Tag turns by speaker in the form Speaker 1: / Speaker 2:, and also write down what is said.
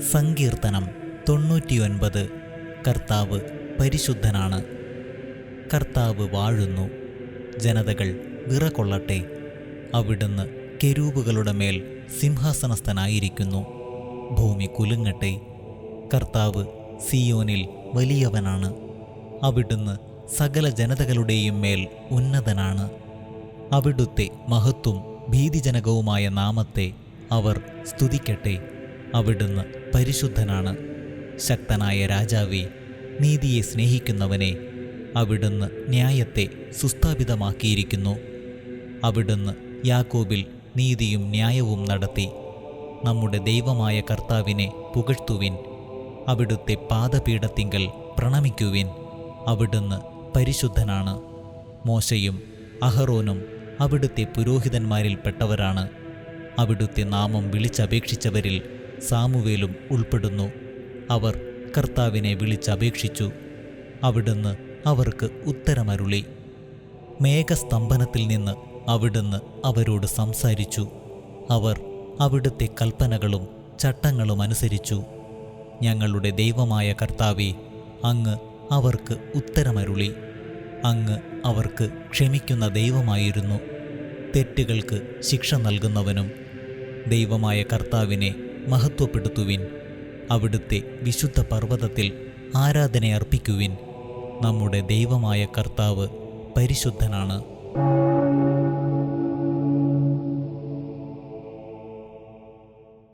Speaker 1: സങ്കീർത്തനം തൊണ്ണൂറ്റിയൊൻപത്. കർത്താവ് പരിശുദ്ധനാണ്. കർത്താവ് വാഴുന്നു. ജനതകൾ വിറകൊള്ളട്ടെ. അവിടുന്ന് കെരൂപുകളുടെ മേൽ സിംഹാസനസ്ഥനായിരിക്കുന്നു. ഭൂമി കുലുങ്ങട്ടെ. കർത്താവ് സിയോനിൽ വലിയവനാണ്. അവിടുന്ന് സകല ജനതകളുടെയും മേൽ ഉന്നതനാണ്. അവിടുത്തെ മഹത്വം ഭീതിജനകവുമായ നാമത്തെ അവർ സ്തുതിക്കട്ടെ. അവിടുന്ന് പരിശുദ്ധനാണ്. ശക്തനായ രാജാവേ നീതിയെ സ്നേഹിക്കുന്നവനെ അവിടുന്ന് ന്യായത്തെ സുസ്ഥാപിതമാക്കിയിരിക്കുന്നു. അവിടുന്ന് യാക്കോബിൽ നീതിയും ന്യായവും നടത്തി. നമ്മുടെ ദൈവമായ കർത്താവിനെ പുകഴ്ത്തുവിൻ. അവിടുത്തെ പാദപീഠത്തിങ്കൽ പ്രണമിക്കുവിൻ. അവിടുന്ന് പരിശുദ്ധനാണ്. മോശയും അഹറോനും അവിടുത്തെ പുരോഹിതന്മാരിൽപ്പെട്ടവരാണ്. അവിടുത്തെ നാമം വിളിച്ചപേക്ഷിച്ചവരിൽ സാമുവേലും ഉൾപ്പെടുന്നു. അവർ കർത്താവിനെ വിളിച്ചപേക്ഷിച്ചു. അവിടുന്ന് അവർക്ക് ഉത്തരമരുളി. മേഘസ്തംഭനത്തിൽ നിന്ന് അവിടുന്ന് അവരോട് സംസാരിച്ചു. അവർ അവിടുത്തെ കൽപ്പനകളും ചട്ടങ്ങളും അനുസരിച്ചു. ഞങ്ങളുടെ ദൈവമായ കർത്താവെ അങ്ങ് അവർക്ക് ഉത്തരമരുളി. അങ്ങ് അവർക്ക് ക്ഷമിക്കുന്ന ദൈവമായിരുന്നു. തെറ്റുകൾക്ക് ശിക്ഷ നൽകുന്നവനും ദൈവമായ കർത്താവിനെ മഹത്വപ്പെടുത്തുവിൻ. അവിടുത്തെ വിശുദ്ധ പർവതത്തിൽ ആരാധന അർപ്പിക്കുവിൻ നമ്മുടെ ദൈവമായ കർത്താവ് പരിശുദ്ധനാണ്.